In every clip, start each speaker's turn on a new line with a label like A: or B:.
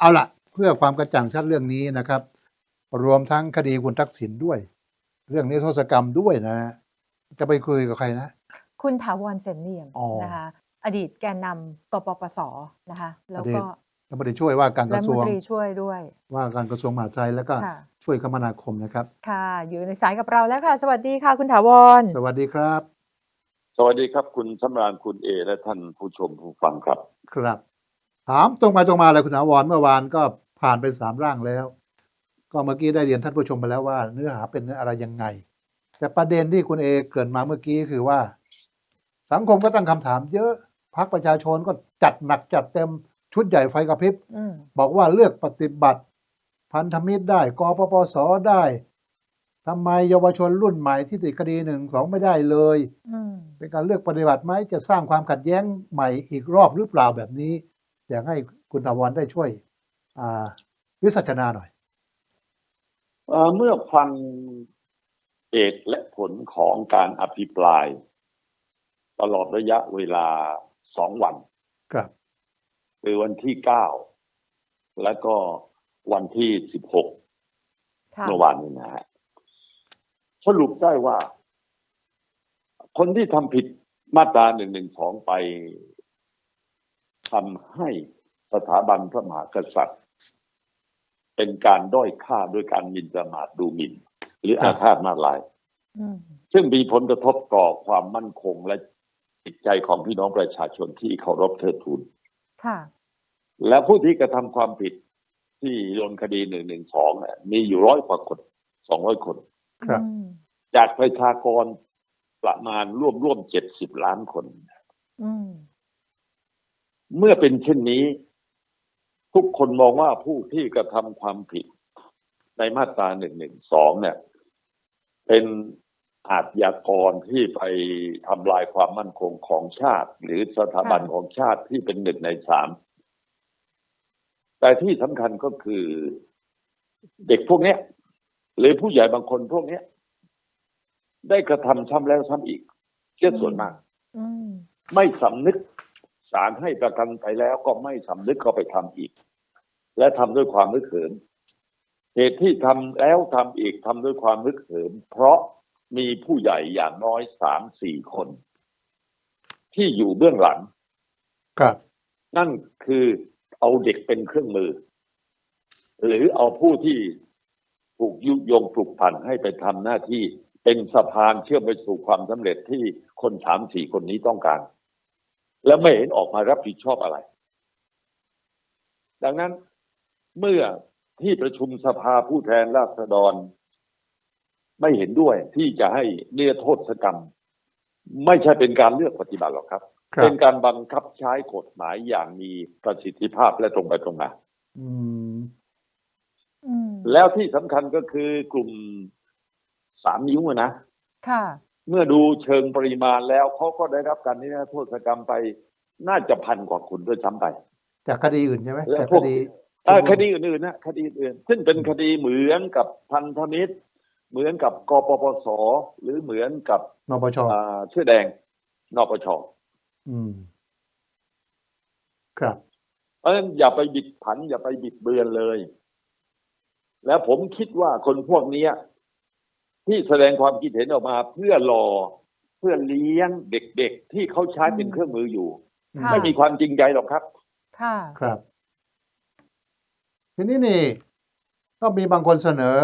A: เอาล่ะเพื่อความกระจ่างชัดเรื่องนี้นะครับ รวมทั้งคดีคุณทักษิณด้วย เรื่องนิรโทษกรรมด้วยนะฮะจะไปคุยกับใครนะ
B: คุณถาวรเสนเนียม
A: อ๋อ
B: นะคะอดีตแกนนำกปปสนะคะแล้วก็
A: รัฐมนตรีช่วยว่าการก
B: รั
A: ระ
B: ฐ
A: ทร
B: มน
A: วง
B: ตรีช่วยด้วย
A: ว่าการกระทรวงมหาดไทยแล้วก็
B: ค่ะ
A: ช่วยคมนาคมนะครับ
B: ค่ะ อยู่ในสายกับเราแล้วค่ะ สวัสดีค่ะคุณถาวร
A: สวัสดีครับ
C: สวัสดีครับคุณสำราญคุณเอและท่านผู้ชมผู้ฟังครับ
A: ครับ ถามตรงไปตรงมาเลยคุณถาวรเมื่อวานก็ผ่านไปสามร่างแล้ว ก็เมื่อกี้ได้เรียนท่านผู้ชมไปแล้วว่า เนื้อหาเป็นอะไรยังไง แต่ประเด็นที่คุณเอเกรินมาเมื่อกี้คือว่า สังคมก็ตั้งคำถามเยอะพักประชาชนก็จัดหนักจัดเต็มชุดใหญ่ไฟกระพริบ
B: อืม
A: บอกว่าเลือกปฏิบัติ พันธมิตรได้กปปสได้ทำไมเยาวชนรุ่นใหม่ที่ติดคดีหนึ่งสองไม่ได้เลย
B: อืม
A: เป็นการเลือกปฏิบัติไหมจะสร้างความขัดแย้งใหม่อีกรอบหรือเปล่าแบบนี้ อยากให้คุณถาวรได้ช่วยอ่าวิสัชนาหน่อย
C: เอ่อเมื่อฟังเหตุและผลของการอภิปราย ตลอดระยะเวลาสองวัน
A: ครับ
C: คือวันที่เก้าและก็วันที่สิบหก
B: ค่ะ
C: เมื่อวานนี้นะฮะสรุปได้ว่า คนที่ทำผิดมาตราหนึ่งหนึ่งสองไป ทำให้สถาบันพระมหากษัตริย์ เป็นการด้อยค่าด้วยการหมินประมาทดูหมิ่น หรือ
A: ครั
C: อา
A: บ
C: ฆาตมาตร้าย
B: อืม
C: ซึ่งมีผลกระทบต่อความมั่นคงและจิตใจของพี่น้องประชาชนที่เคารพเทิดทูน
B: ค่ะ
C: และผู้ที่กระทำความผิดที่โดนคดีหนึ่งหนึ่งสองมีอยู่ร้อยกว่าคนสองร้อยคน
A: ครับ
B: อืม
C: จากประชากรประมาณร่วมร่วมเจ็ดสิบล้านคน
B: อืม
C: เมื่อเป็นเช่นนี้ ทุกคนมองว่าผู้ที่กระทำความผิดในมาตราหนึ่งหนึ่งสองเนี่ย เป็นอาชญากรที่ไปทำลายความมั่นคงของชาติ หรือสถาบันของชาติที่เป็นหนึ่งในสามแต่ที่สำคัญก็คือเด็กพวกเนี้ยหรือผู้ใหญ่บางคนพวกเนี้ย ได้กระทำซ้ำแล้วซ้ำอีกเชื่อส่วนมาก
B: อืม
C: ไม่สำนึก ศาลให้ประกันไปแล้วก็ไม่สำนึกก็ไปทำอีก และทำด้วยความนึกเหิมเหตุที่ทำแล้วทำอีกทำด้วยความนึกเหิมเพราะมีผู้ใหญ่อย่างน้อยสามสี่คน ที่อยู่เบื้องหลัง
A: ครับ
C: นั่นคือเอาเด็กเป็นเครื่องมือ หรือเอาผู้ที่ถูกยุยงปลุกปั่นให้ไปทำหน้าที่เป็นสะพานเชื่อมไปสู่ความสำเร็จที่คนสามสี่คนนี้ต้องการ แล้วไม่เห็นออกมารับผิดชอบอะไร ดังนั้นเมื่อที่ประชุมสภาผู้แทนราษฎร ไม่เห็นด้วยที่จะให้เนื้อโทษกรรม ไม่ใช่เป็นการเลือกปฏิบัติหรอกครับ
A: ครั
C: เป็
A: บ
C: นการบังคับใช้กฎหมายอย่างมีประสิทธิภาพและตรงไปตรงมา
A: อืม
B: อืม
C: แล้วที่สำคัญก็คือกลุ่มสามนิ้วอะนะ
B: ค่ะ
C: เมื่อดูเชิงปริมาณแล้วเขาก็ได้รับการนิรโทษกรรมไป น่าจะพันกว่าคนด้วยซ้ำไป
A: จากคดีอื่นใช่ไหม
C: แล้ว
A: จาก
C: พ
A: คว
C: ก
A: ดี
C: เอ่อคดีอื่นๆนะคดีอื่นซึ่งเป็นคดีเหมือนกับพันธมิตร เหมือนกับกปปสหรือเหมือนกับ
A: นปช
C: อ่าเสื้อแดงนปช
A: อืม ครับ
C: เพราะฉะนั้นอย่าไปบิดผัน อย่าไปบิดเบือนเลย แล้วผมคิดว่าคนพวกเนี้ย ที่แสดงความคิดเห็นออกมาเพื่อรอเพื่อเลี้ยงเด็กๆ ที่เขาใช้เป็นเครื่องมืออยู่
B: ค่ะ
C: ไม่มีความจริงใจหรอกครับ
B: ค่ะ
A: ครับ ทีนี้นี่ก็มีบางคนเสนอ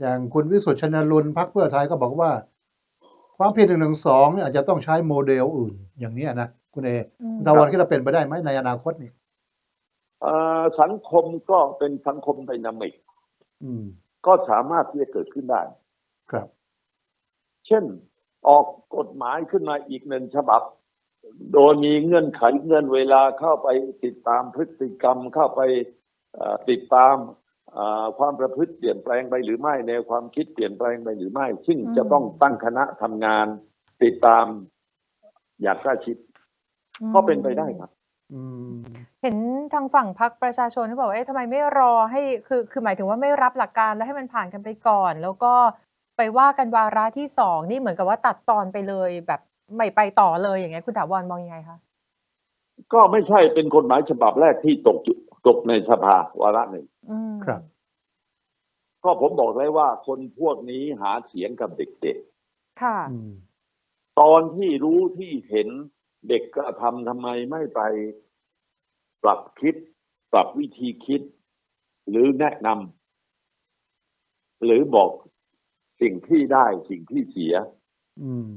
A: อย่างคุณวิสุทธิ์ชนลุนพักเพื่อไทยก็บอกว่า ความผิดหนึ่งหนึ่งสองเนี่ยอาจจะต้องใช้โมเดลอื่น อย่างเนี้ยนะคุณเอ
B: อืม
A: คุณตะวันคิดว่าเป็นไปได้ไหมในอนาคตนี่
C: เอ่อสังคมก็เป็นสังคมไดนามิก
A: อืม
C: ก็สามารถที่จะเกิดขึ้นได้
A: ครับ
C: เช่นออกกฎหมายขึ้นมาอีกหนึ่งฉบับ โดยมีเงื่อนไขเงื่อนเวลาเข้าไปติดตามพฤติกรรมเข้าไปเอ่อติดตามเอ่อความประพฤติเปลี่ยนแปลงไปหรือไม่แนวความคิดเปลี่ยนแปลงไปหรือไม่ ซึ่ง
B: อืม
C: จะต้องตั้งคณะทำงาน ติดตามอย่างใกล้ชิดก็เป็นไปได้ครับ
A: อืม
B: เห็นทางฝั่งพรรคประชาชนที่บอกว่าเอ๊ะทำไมไม่รอให้คือคือหมายถึงว่าไม่รับหลักการแล้วให้มันผ่านกันไปก่อน แล้วก็ ไปว่ากันวาระที่สองนี่เหมือนกับว่าตัดตอนไปเลยแบบไม่ไปต่อเลยอย่างเงี้ยคุณถาวรมองยังไงคะ
C: ก็ไม่ใช่เป็นกฎหมายฉบับแรกที่ตกอยู่จบในสภาวาระหนึ่ง
B: อืม
A: ครับ
C: ก็ผมบอกเลยว่าคนพวกนี้หาเสียงกับเด็ก
B: ค่ะ
A: อืม
C: ๆตอนที่รู้ที่เห็นเด็กก็ทำทำไมไม่ไปปรับคิด ปรับวิธีคิด หรือแนะนำหรือบอก สิ่งที่ได้สิ่งที่เสีย
A: อืม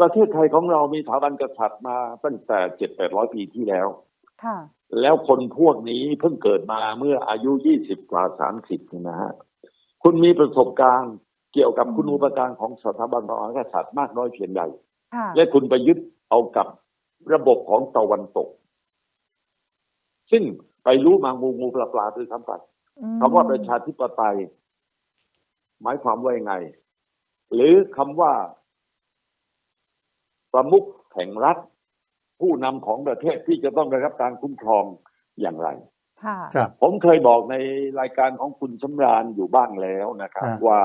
C: ประเทศไทยของเรามีสถาบันกษัตริย์มาตั้งแต่เจ็ดแปดร้อยปีที่แล้ว
B: ค่ะ
C: แล้วคนพวกนี้เพิ่งเกิดมาเมื่ออายุยี่สิบกว่าสามสิบนะฮะ คุณมีประสบการณ์เกี่ยวกับ
B: อืม
C: คุณูปการของสถาบันพระมหากษัตริย์มากน้อยเพียงใด
B: ค่ะ
C: และคุณไปยึดเอากับระบบของตะวันตก ซึ่งไปรู้มางูงูปลาปลาด้วยซ้ำไป
B: อืม
C: คำว่าประชาธิปไตย หมายความว่ายังไง หรือคำว่า ประมุขแห่งรัฐ ผู้นำของประเทศที่จะต้องได้รับการคุ้มครองอย่างไร
B: ค่ะ
A: ครับ
C: ผมเคยบอกในรายการของคุณสำราญอยู่บ้างแล้วนะครับ
A: อ่า
C: ว่า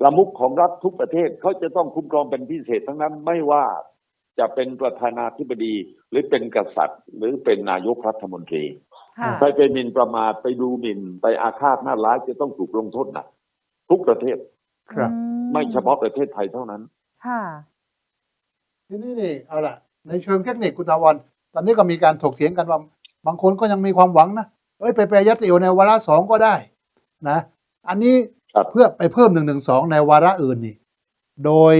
C: ประมุขของรัฐทุกประเทศเขาจะต้องคุ้มครองเป็นพิเศษทั้งนั้นไม่ว่าจะเป็นประธานาธิบดี หรือเป็นกษัตริย์ หรือเป็นนายกรัฐมนตรี
B: ค่ะ
C: ไปไปหมิ่นประมาทไปดูหมิ่นไปอาฆาตหน้าร้ายจะต้องถูกลงโทษหนัก ทุกประเทศ
A: ครับ
B: อื
C: ไม่เฉพาะประเทศไทยเท่านั้น
B: ค่ะ
A: ทีนี้นี่เอาล่ะ ในเชิงเทคนิคคุณตาวรตอนนี้ก็มีการถกเถียงกันว่าบางคนก็ยังมีความหวังนะเอ้ยไปแปรยติในวาระสองก็ได้ นะ อันนี้
C: ครับ
A: เพื่อไปเพิ่มหนึ่งหนึ่งสองในวาระอื่นนี่ โดย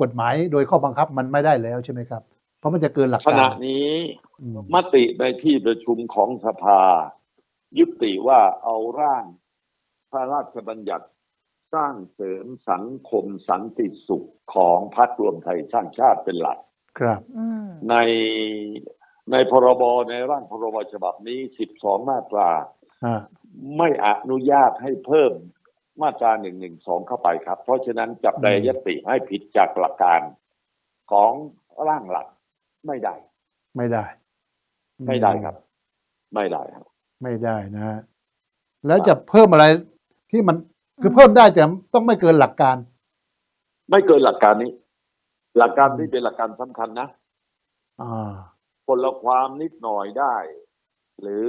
A: กฎหมายโดยข้อบังคับมันไม่ได้แล้วใช่ไหมครับ เพราะมันจะเกินหลัก
C: ข
A: การ
C: ณะนี้
A: อืม
C: มติในที่ประชุมของสภา ยุติว่าเอาร่างพระราชบัญญัติ สร้างเสริมสังคมสันติสุขของพรรครวมไทยสร้างชาติเป็นหลัก
A: ครับ
B: อืม
C: ในในพรบในร่างพรบฉบับนี้ 12 มาตรา
A: อ่า
C: ไม่อนุญาตให้เพิ่มมาตรา 112 เข้าไปครับ เพราะฉะนั้นจับแปรยติให้ผิดจากหลักการของร่างหลักไม่ได้
A: ไม่ได้
C: ไม่ได้ครับ ไม่ได้ครับ
A: ไม่ได้นะฮะแล้วจะเพิ่มอะไรที่มัน คือเพิ่มได้แต่ต้องไม่เกินหลักการ
C: ไม่เกินหลักการนี้ หลักการนี้เป็นหลักการสำคัญนะ
A: อ่า
C: คนละความนิดหน่อยได้ หรือ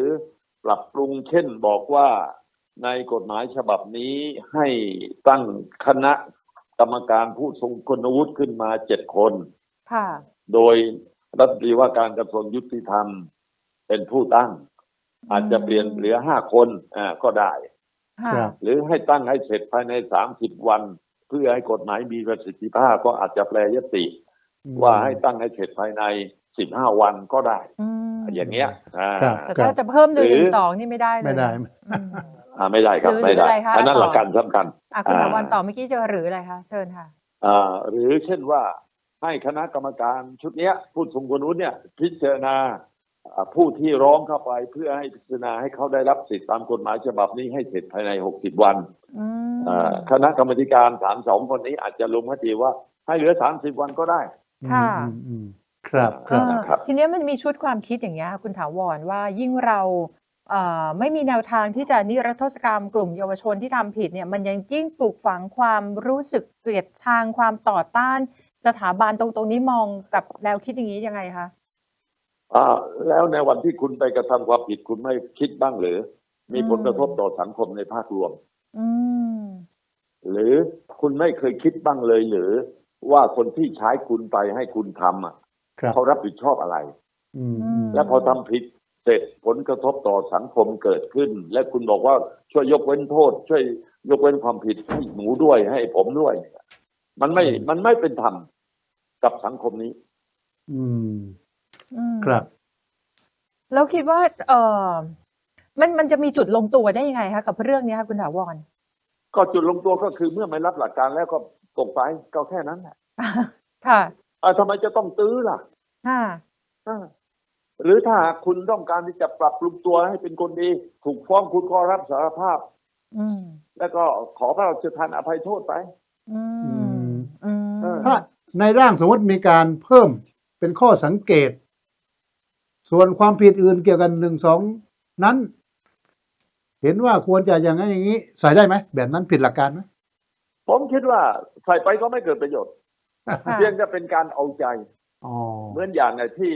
C: ปรับปรุงเช่นบอกว่าในกฎหมายฉบับนี้ให้ตั้งคณะกรรมการผู้ทรงคุณวุฒิขึ้นมาเจ็ดคน
B: ค่ะ
C: โดยรัฐมนตรีว่าการกระทรวงยุติธรรมเป็นผู้ตั้ง อาจจะเปลี่ยนเหลือห้าคนอ่าก็ได้
B: ค่ะ
A: ครับ
C: หรือให้ตั้งให้เสร็จภายในสามสิบวัน เพื่อให้กฎหมายมีประสิทธิภาพก็อาจจะแปลยติ ว่าให้ตั้งให้เสร็จภายในสิบห้าวันก็ได้
B: อืม
C: อย่างเงี้ยอ่า
A: ครับ
B: แต่ถ้าจะเพิ่มหนึ่ง
C: หรือ
B: ถึงสองนี่ไม่ได้เลย
A: ไม่ได้
B: อืม
C: อ่าไม่ได้ครับ
B: หรือ
C: ไม่ได้
B: อะไรคะ
C: อันนั้น
B: ต่อ
C: หลักการสำคัญ
B: อะคุณ
C: อ่า
B: ถาวันต่อเมื่อกี้จะหรืออะไรคะเชิญค่ะ
C: อ่าหรือเช่นว่าให้คณะกรรมการชุดเนี้ยผู้ทรงคุณวุฒิเนี่ยพิจารณาอ่า ผู้ที่ร้องเข้าไปเพื่อให้พิจารณาให้เขาได้รับสิทธิตามกฎหมายฉบับนี้ให้เสร็จภายในหกสิบวัน
B: อืม
C: อ่าคณะกรรมการสามสองคนนี้อาจจะลงมติว่า ให้เหลือสามสิบวันก็ได้
B: ค่ะ
A: อืมอืมครับครับ
B: อ่า
C: ครับ
B: ทีเนี้ยมันมีชุดความคิดอย่างเงี้ยค่ะคุณถาวรว่ายิ่งเราเอ่อไม่มีแนวทางที่จะนิรโทษกรรมกลุ่มเยาวชนที่ทำผิดเนี่ยมันยังยิ่งปลูกฝังความรู้สึกเกลียดชังความต่อต้านสถาบันตรงตรงนี้มองกับแนวคิดอย่างนี้ยังไงคะ
C: อ่า แล้วในวันที่คุณไปกระทำความผิดคุณไม่คิดบ้างหรือ มีผลกระทบต่อสังคมในภาพรวม
B: อืม
C: หรือคุณไม่เคยคิดบ้างเลยหรือ ว่าคนที่ใช้คุณไปให้คุณทำอะ
A: ครับ
C: เขารับผิดชอบอะไร
A: อืม
B: อืม
C: และพอทำผิดเสร็จผลกระทบต่อสังคมเกิดขึ้น และคุณบอกว่าช่วยยกเว้นโทษ ช่วยยกเว้นความผิดให้หนูด้วยให้ผมด้วย มันไม่มันไม่เป็นธรรมกับสังคมนี้
A: อืม
B: อืม
A: ครับ
B: แล้วคิดว่า เออมัน มันจะมีจุดลงตัวได้ยังไงคะ กับเรื่องนี้คะคุณถาวร
C: ก็จุดลงตัว ก็คือเมื่อไม่รับหลักการแล้วก็ตกไป ก็แค่นั้นแหละ
B: ค่ะ
C: อ่าทำไมจะต้องตื้อล่ะ
B: ค่ะ
C: อ่าหรือถ้าหากคุณต้องการที่จะปรับปรุงตัวให้เป็นคนดี ถูกฟ้องคุณก็รับสารภาพ
B: อืม
C: แล้วก็ขอพระราชทานอภัยโทษไป
B: อื
A: อื
B: ม
A: ม
B: อืม
C: เออ
A: ถ้าในร่างสมมติมีการเพิ่มเป็นข้อสังเกต ส่วนความผิดอื่นเกี่ยวกันหนึ่งสองนั้น เห็นว่าควรจะอย่างนั้นอย่างนี้ ใส่ได้ไหมแบบนั้นผิดหลักการไหม
C: ผมคิดว่าใส่ไปก็ไม่เกิดประโยชน์
B: ค่ะ
C: เพียงจะเป็นการเอาใจ
A: อ๋อ
C: เหมือนอย่างไงที่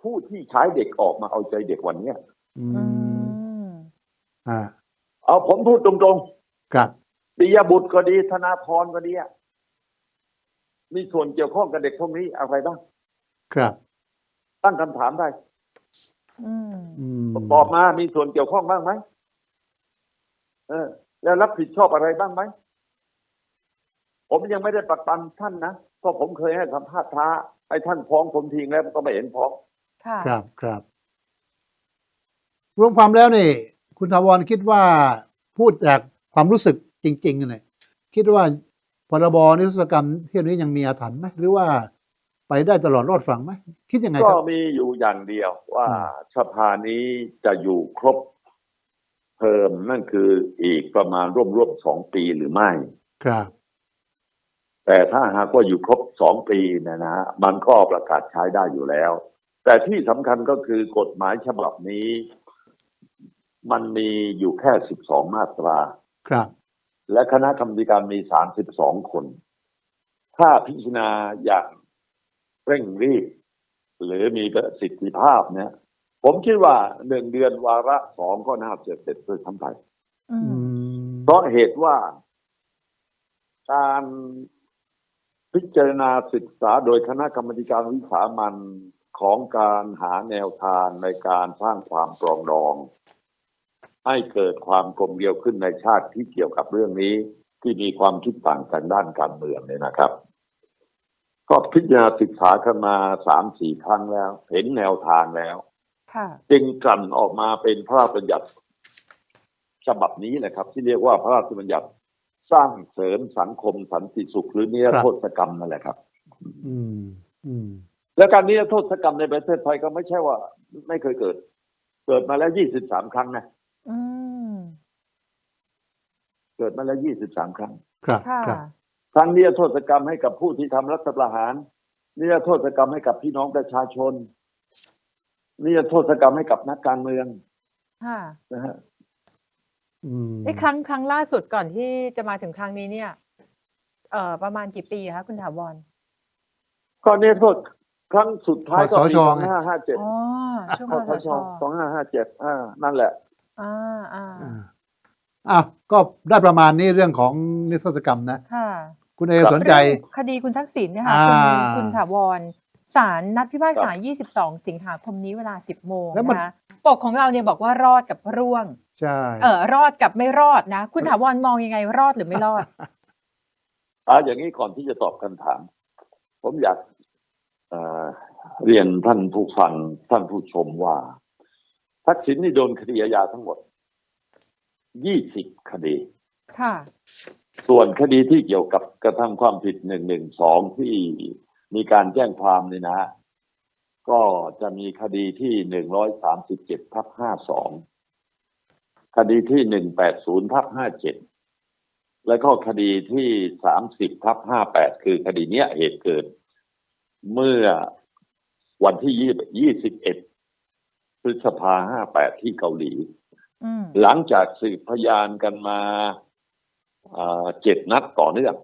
C: ผู้ที่ใช้เด็กออกมาเอาใจเด็กวันเนี้ย
A: อื
B: อื
A: มอ่า
C: เอาผมพูดตรง
A: ครับ
C: ๆปิยบุตรก็ดี ธนาธรก็ดีอะมีส่วนเกี่ยวข้องกับเด็กพวกนี้อะไรบ้าง
A: ครับ
C: ตั้งคำถามได้
B: อืม
A: อืม
C: ตอบมามีส่วนเกี่ยวข้องบ้างไหมเออ แล้วรับผิดชอบอะไรบ้างไหมผมยังไม่ได้ประกันท่านนะเพราะผมเคยให้สัมภาษณ์ท้าไอ้ท่านฟ้องผมทิ้งแล้วก็ไม่เห็นฟ้อง
B: ค่ะ
A: ครับครับ รวมความแล้วนี่คุณถาวรคิดว่าพูดจากความรู้สึกจริงๆเนี่ยคิดว่าพรบนิรโทษกรรมเที่ยวนี้ยังมีอาถรรพ์ไหมหรือว่า ไปได้ตลอดรอดฝั่งไหมคิดยังไงค
C: ก็
A: รับ
C: มีอยู่อย่างเดียวว่า
A: อืม
C: สภานี้จะอยู่ครบเทอมนั่นคืออีกประมาณร่วมๆสองปีหรือไม่
A: ครับ
C: แต่ถ้าหากว่าอยู่ครบสองปีเนะนะฮะมันก็ประกาศใช้ได้อยู่แล้ว แต่ที่สำคัญก็คือกฎหมายฉบับนี้ มันมีอยู่แค่สิบสองมาตรา
A: ครับ
C: และคณะกรรมการมีสามสิบสองคน ถ้าพิจารณาอย่าง เร่งรีบ หรือมีประสิทธิภาพเนี่ยผมคิดว่าหนึ่งเดือนวาระสองก็น่าจะเสร็จด้วยทั้งไป
B: อื
A: อื
B: ม
A: ม
C: เพราะเหตุว่า การพิจารณาศึกษาโดยคณะกรรมการวิสามันของการหาแนวทางในการสร้างความปรองดอง ให้เกิดความกลมเกลียวขึ้นในชาติที่เกี่ยวกับเรื่องนี้ ที่มีความคิดต่างกันด้านการเมืองเนี่ยนะครับ ก็พิจารณาศึกษากันมาสามสี่ครั้งแล้ว เห็นแนวทางแล้ว
B: ค่ะ
C: จึงกลั่นออกมาเป็นพระราชบัญญัติ ฉบับนี้แหละครับ ที่เรียกว่าพระราชบัญญัติสร้างเสริมสังคมสันติสุขหรือนิรโทษกรรมนั่นแหละครับ
A: อืม อืม
C: และการนิรโทษกรรมในประเทศไทยก็ไม่ใช่ว่า ไม่เคยเกิด เกิดมาแล้วยี่สิบสามครั้งนะ
B: อืม
C: เกิดมาแล้วยี่สิบสามครั้ง
A: ครับ
B: ค่ะ
A: ครับ
C: ทั้งนิรโทษกรรมให้กับผู้ที่ทำรัฐประหาร นิรโทษกรรมให้กับพี่น้องประชาชน นิรโทษกรรมให้กับนักการเมือง
B: ค่ะ
C: นะฮะ
A: อืม
B: ไอ้ครั้งครั้งล่าสุดก่อนที่จะมาถึงครั้งนี้เนี่ย เอ่อ ประมาณกี่ปีคะคุณถาวร
C: ก็นิรโทษครั้งสุดท้ายก็
A: คส
C: ปี
A: ช
C: สอง
A: ไง
C: ห้าห้าเจ็ด
B: อ๋อช่วง
C: ค
B: ค
C: อ
B: ส
C: สช
B: ช
C: สองห้าห้าเจ็ดอ่า นั่นแหละ
B: อ่าอ่า
A: อ่าอ้าวก็ได้ประมาณนี้เรื่องของนิรโทษกรรมนะ
B: ค่ะ
A: คุณเอสนใจ
B: เรื่องคดีคุณทักษิณเนี่ยค่ะ
A: อ่า
B: คุณคุณถาวรศาลนัดพิพากษา 22 สิงหาคมนี้เวลา 10 โมง
A: แล้วมัน
B: นะคะปกของเราเนี่ยบอกว่ารอดกับร่วง
A: ใช่
B: เออรอดกับไม่รอดนะ คุณถาวรมองยังไงรอดหรือไม่รอด
C: อ่าอย่างนี้ก่อนที่จะตอบคำถาม ผมอยากเอ่อเรียนท่านผู้ฟังท่านผู้ชมว่า ทักษิณนี่โดนคดีอาญาทั้งหมด 20 คดี
B: ค่ะ
C: ส่วนคดีที่เกี่ยวกับกระทำความผิด112ที่มีการแจ้งความนี่นะ ก็จะมีคดีที่137ทับ52คดีที่180ทับ57และก็คดีที่30ทับ58คือคดีเนี้ยเหตุเกิด เมื่อวันที่21พฤษภา58ที่เกาหลี
B: อืม
C: หลังจากสืบพยานกันมาอ่า เจ็ดนัดต่อเนื่อง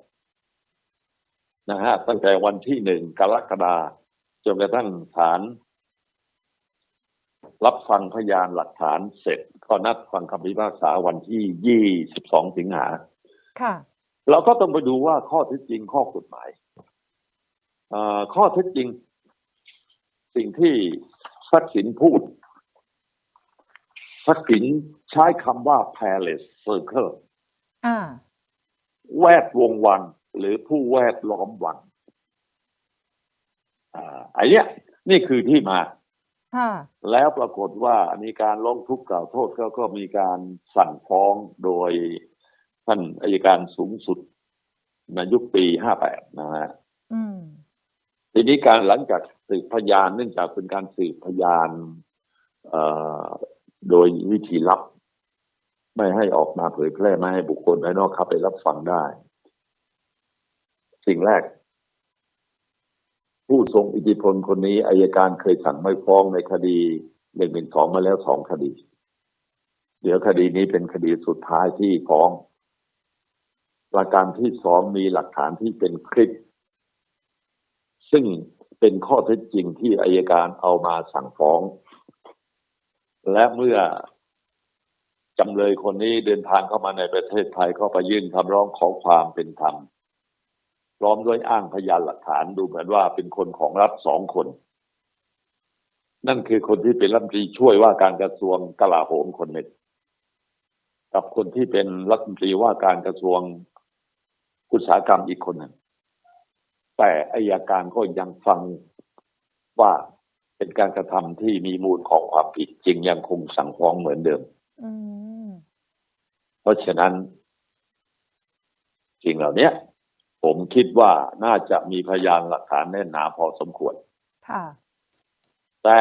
C: นะฮะตั้งแต่วันที่หนึ่งกรกฎาจนกระทั่งศาลรับฟังพยานหลักฐานเสร็จ ก็นัดฟังคำพิพากษาวันที่ยี่สิบสองสิงหา
B: ค่ะ
C: เราก็ต้องไปดูว่าข้อเท็จจริงข้อกฎหมายอ่าข้อเท็จจริง สิ่งที่ทักษิณพูดทักษิณใช้คำว่า palace circle
B: อ่า
C: แวดวงวัง หรือผู้แวดล้อมวังอ่าไอ้เนี้ยนี่คือที่มา
B: ค่ะ
C: แล้วปรากฏว่ามีการร้องทุกข์กล่าวโทษก็ก็มีการสั่งฟ้องโดยท่านอายการสูงสุดในยุคปี58นะฮะ
B: อืม
C: ทีนี้การหลังจากสืบพยานเนื่องจากเป็นการสืบพยานเอ่อโดยวิธีลับ ไม่ให้ออกมาเผยแพร่ไม่ให้บุคคลภายนอกเข้าไปรับฟังได้ สิ่งแรก ผู้ทรงอิทธิพลคนนี้อายการเคยสั่งไม่ฟ้องในคดีหนึ่งหนึ่งสองมาแล้วสองคดี เดี๋ยวคดีนี้เป็นคดีสุดท้ายที่ฟ้อง ประการที่สองมีหลักฐานที่เป็นคลิป ซึ่งเป็นข้อเท็จจริงที่อายการเอามาสั่งฟ้อง และเมื่อ จำเลยคนนี้เดินทางเข้ามาในประเทศไทยก็ไปยื่นคำร้องขอความเป็นธรรมพร้อมด้วยอ้างพยานหลักฐานดูเหมือนว่าเป็นคนของรัฐสองคน นั่นคือคนที่เป็นรัฐมนตรีช่วยว่าการกระทรวงกลาโหมคนหนึ่งกับคนที่เป็นรัฐมนตรีว่าการกระทรวงอุตสาหกรรมอีกคนหนึ่งแต่อายการก็ยังฟังว่าเป็นการกระทำที่มีมูลของความผิดจริงยังคงสั่งฟ้องเหมือนเดิม เพราะฉะนั้นสิ่งเหล่านี้ผมคิดว่าน่าจะมีพยานหลักฐานแน่นหนาพอสมควร
B: ค่ะ
C: แต่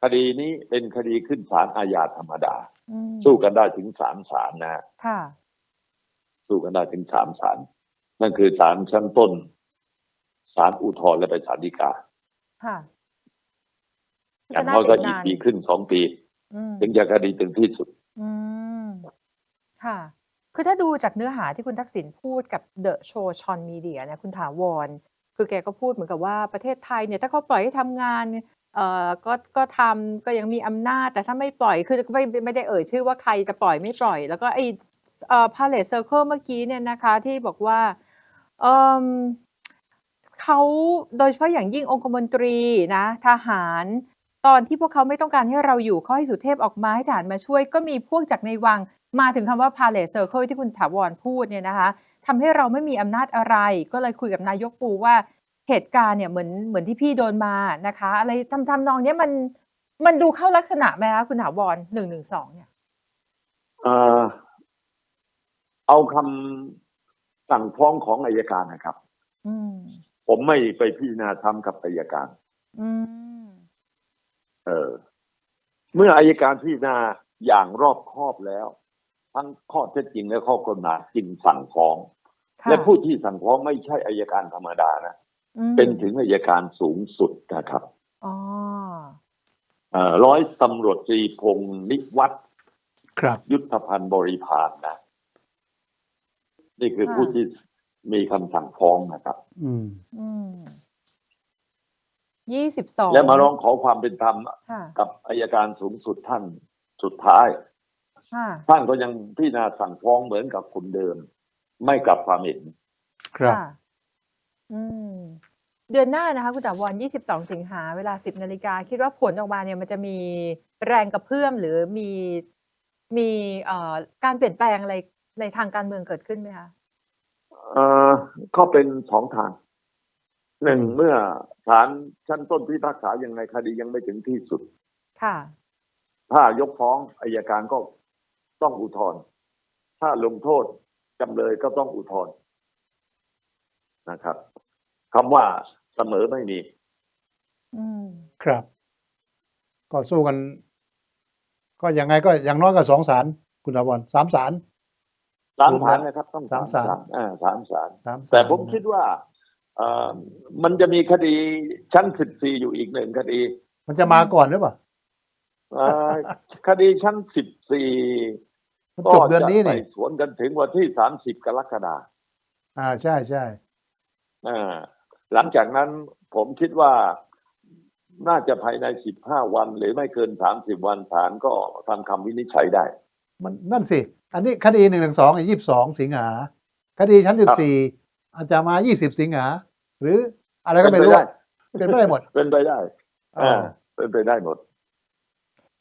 C: คดีนี้เป็นคดีขึ้นศาลอาญาธรรมดา
B: อืม
C: สู้กันได้ถึงสามศาลนะ
B: ค่ะ
C: สู้กันได้ถึงสามศาลนั่นคือศาลชั้นต้นศาลอุทธรณ์และไปศาลฎีกา
B: ค่ะ
C: อย่างน้อยก็อีกปีขึ้นสองปี
B: อืม
C: ถึงจะคดีถึงที่สุด
B: อืม ค่ะ คือถ้าดูจากเนื้อหาที่คุณทักษิณพูดกับเดอะโชว์ชอนมีเดียนี่ยคุณถาวร คือแกก็พูดเหมือนกับว่าประเทศไทยเนี่ยถ้าเขาปล่อยให้ทำงานเอ่อก็ก็ทำก็ยังมีอำนาจ แต่ถ้าไม่ปล่อยคือไม่ไม่ได้เอ่ยชื่อว่าใครจะปล่อยไม่ปล่อย แล้วก็ไอ้เอ่อ Palace Circle เมื่อกี้เนี่ยนะคะที่บอกว่าเอ่มเขาโดยเฉพาะอย่างยิ่งองคมนตรีนะทหารตอนที่พวกเขาไม่ต้องการให้เราอยู่เขาให้สุเทพออกมาให้ทหารมาช่วย ก็มีพวกจากในวัง มาถึงคำว่า Palace Circle ที่คุณถาวรพูดเนี่ยนะคะทำให้เราไม่มีอำนาจอะไร ก็เลยคุยกับนายกปูว่าเหตุการณ์เนี่ยเหมือนเหมือนที่พี่โดนมานะคะ อะไรทำทำนองเนี้ยมันมันดูเข้าลักษณะไหมคะคุณถาวรหนึ่งหนึ่งสองเนี่ย
C: เอ่อเอาคำสั่งฟ้องของอายการนะครับ
B: อืม
C: ผมไม่ไปพิจารณาทำกับอายการ
B: อืม
C: เออ เมื่ออายการพิจารณาอย่างรอบคอบแล้ว ทั้งข้อเท็จจริงและข้อกฎหมายจึงสั่งฟ้อง
B: ค่ะ
C: และผู้ที่สั่งฟ้องไม่ใช่อายการธรรมดานะ
B: อืม
C: เป็นถึงอายการสูงสุดนะครับ
B: อ๋อ
C: เอ่อร้อยตำรวจตรีพงศ์นิวัฒน์
A: ครับ
C: ยุทธพันธ์บริพารนะ นี่คือ
B: ค่ะ
C: ผู้ที่มีคำสั่งฟ้องนะครับ
A: อืม
B: อืมยี่สิบสอง
C: และมาร้องขอความเป็นธรรม
B: ค่ะ
C: กับอายการสูงสุดท่านสุดท้าย
B: ค่ะ
C: ท่านก็ยังพิจารณาสั่งฟ้องเหมือนกับคนเดิม ไม่กลับความเห็น
A: ครับ
B: ค่ะอืมเดือนหน้านะคะคุณตาวร22 สิงหาเวลา 10 นาฬิกา คิดว่าผลออกมาเนี่ยมันจะมีแรงกระเพื่อมหรือมีมีเอ่อการเปลี่ยนแปลงอะไรในทางการเมืองเกิดขึ้นไหมคะ
C: เอ่อก็เป็นสองทางหนึ่งเมื่อศาลชั้นต้นพิพากษายังในคดียังไม่ถึงที่สุด
B: ค่ะ
C: ถ้ายกฟ้องอายการก็ ต้องอุทธรณ์ถ้าลงโทษจำเลยก็ต้องอุทธรณ์นะครับคำว่าเสมอไม่มี
B: อืม
A: ครับ ก็สู้กัน ก็ยังไงก็อย่างน้อยก็สองศาลคุณถาวรสามศาล
C: สามศาลนะครับ ต้อง
A: สามศาล
C: อ่าสามศาล
A: สามศาล
C: แต่ผมคิดว่าเอ่อมันจะมีคดีชั้นสิบสี่อยู่อีกหนึ่งคดี
A: มันจะมาก่อนหรือเปล่า
C: เอ่อคดีชั้นสิบสี่
A: มัน
C: ก็
A: จบเดือน
C: จะ
A: นี้
C: ไต่
A: นี่
C: สวนกันถึงวันที่สามสิบกรกฎาคม
A: อ่าใช่ใช่
C: อ่าหลังจากนั้นผมคิดว่าน่าจะภายในสิบห้าวัน หรือไม่เกินสามสิบวันศาลก็ทำคำวินิจฉัยได้
A: มันนั่นสิ อันนี้คดีหนึ่งหนึ่งสองยี่สิบสองสิงหาคดีชั้นสิบสี่อาจจะมายี่สิบสิงหาหรืออะไรก็ไม่รู้อะเป็นไปได้หมด
C: เป็นไปได้
A: อ่า
C: อ่าเป็นไปได้หมด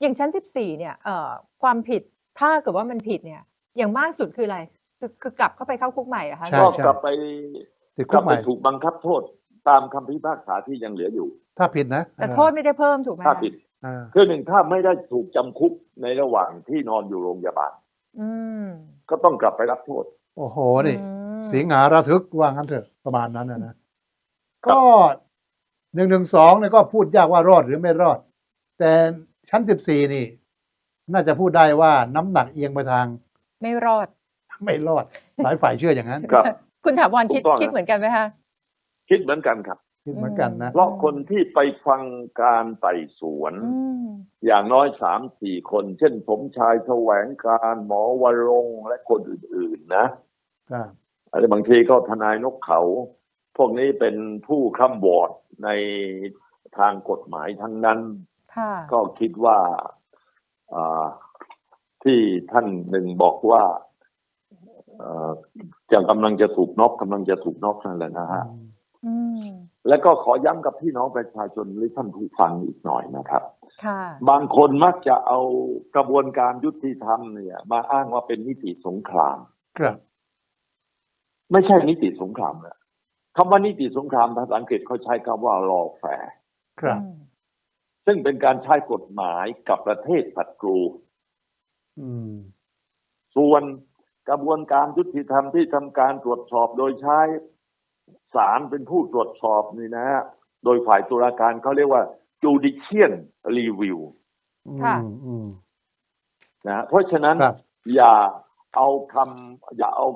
B: อย่างชั้น14เนี่ยเอ่อความผิด ถ้าเกิดว่ามันผิดเนี่ย อย่างมากสุดคืออะไร คือคือกลับเข้าไปเข้าคุกใหม่เหรอะคะ
A: ใช่
C: ก็
A: ใช่
C: กลับไป
A: ติด
C: ก
A: คุ
C: ลั
A: ก
C: บ
A: ให
C: ไป
A: ม่
C: ถูกบังคับโทษตามคำพิพากษาที่ยังเหลืออยู่
A: ถ้าผิดนะ
B: แต่โทษไม่ได้เพิ่มถูกไหม
C: ถ้า
B: คะ
C: ผิด
A: อ่า
C: คือหนึ่งถ้าไม่ได้ถูกจำคุกในระหว่างที่นอนอยู่โรงพยาบาล
B: อืม
C: ก็ต้องกลับไปรับโทษ
A: โอ้โหนี่
B: อืม
A: สิงหาระทึกว่างั้นเถอะประมาณนั้นนะนะก็หนึ่งหนึ่งสองเนี่ยก็พูดยากว่ารอดหรือไม่รอด แต่ชั้นสิบสี่นี่ น่าจะพูดได้ว่าน้ำหนักเอียงไปทาง
B: ไม่รอด
A: ไม่รอด หลายฝ่ายเชื่ออย่างนั้น
C: ครับ
B: คุณถาวรคิด
C: ถูกต้อง
B: คิดเหมือนกันไหมคะ
C: คิดเหมือนกันครับ
A: คิดเหมือนกันนะ
C: เพราะคนที่ไปฟังการไต่สวน
B: อืม
C: อย่างน้อยสามสี่คน เช่นผมชายแสวงการหมอวรงค์และคนอื่น ๆ นะครับ อะไรบางทีก็ทนายนกเขา พวกนี้เป็นผู้ค้ำวอร์ดในทางกฎหมายทั้งนั้น
B: ค่ะ
C: ก็คิดว่าอ่า ที่ท่านหนึ่งบอกว่าเอ่อจะกำลังจะถูกนอกกำลังจะถูกนอกนั่นแหละนะฮะ
B: อืม
C: แล้วก็ขอย้ำกับพี่น้องประชาชนหรือท่านผู้ฟังอีกหน่อยนะครับ
B: ค่ะ
C: บางคนมักจะเอากระบวนการยุติธรรมเนี่ย มาอ้างว่าเป็นนิติสงคราม
A: ครับ
C: ไม่ใช่นิติสงครามนะคำว่านิติสงครามภาษาอังกฤษเขาใช้คำว่า lawfare
A: ครับ
B: อืม
C: ซึ่งเป็นการใช้กฎหมายกับประเทศศัตรู
A: อืม
C: ส่วนกระบวนการยุติธรรมที่ทำการตรวจสอบโดยใช้ศาลเป็นผู้ตรวจสอบนี่นะฮะโดยฝ่ายตุลาการเขาเรียกว่า judicial review
B: ค่ะ
A: อืมอืม
C: นะฮะเพราะฉะนั้น
A: ครับ
C: อย่าเอาคำอย่าเอา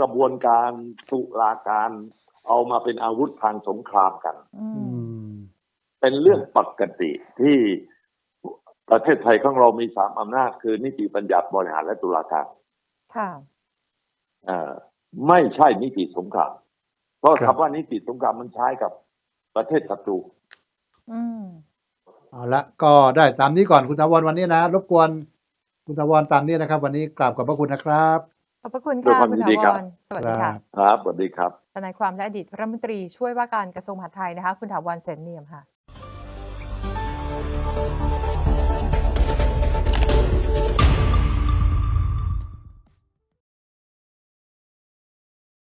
C: กระบวนการตุลาการ เอามาเป็นอาวุธทางสงครามกัน
B: อื
A: อื
B: ม
A: ม
C: เป็นเรื่องปกติที่ประเทศไทยของเรามีสามอำนาจ คือนิติบัญญัติบริหารและตุลาการ
B: ค่ะ
C: เอ่อไม่ใช่นิติสงครามเพราะ
A: ครับ
C: คำว่านิติสงครามมันใช้กับประเทศศัตรู
B: อืม
A: เอาละก็ได้ตามนี้ก่อนคุณถาวรวันนี้นะ รบกวนคุณถาวรตามนี้นะครับ วันนี้กราบขอบพระคุณนะครับ
B: ขอบพระคุณ
C: ด้วย
B: ค่ะ
C: ความ
B: คุณ
C: ยิน
B: ถา
C: ดี
B: ว
C: ครับ
B: รสวัสดีค่ะ
C: ครับสวัสดีครับ
B: ทนายความและอดีตรัฐมนตรีช่วยว่าการกระทรวงมหาดไทยนะคะ คุณถาวรเสนเนียมค่ะ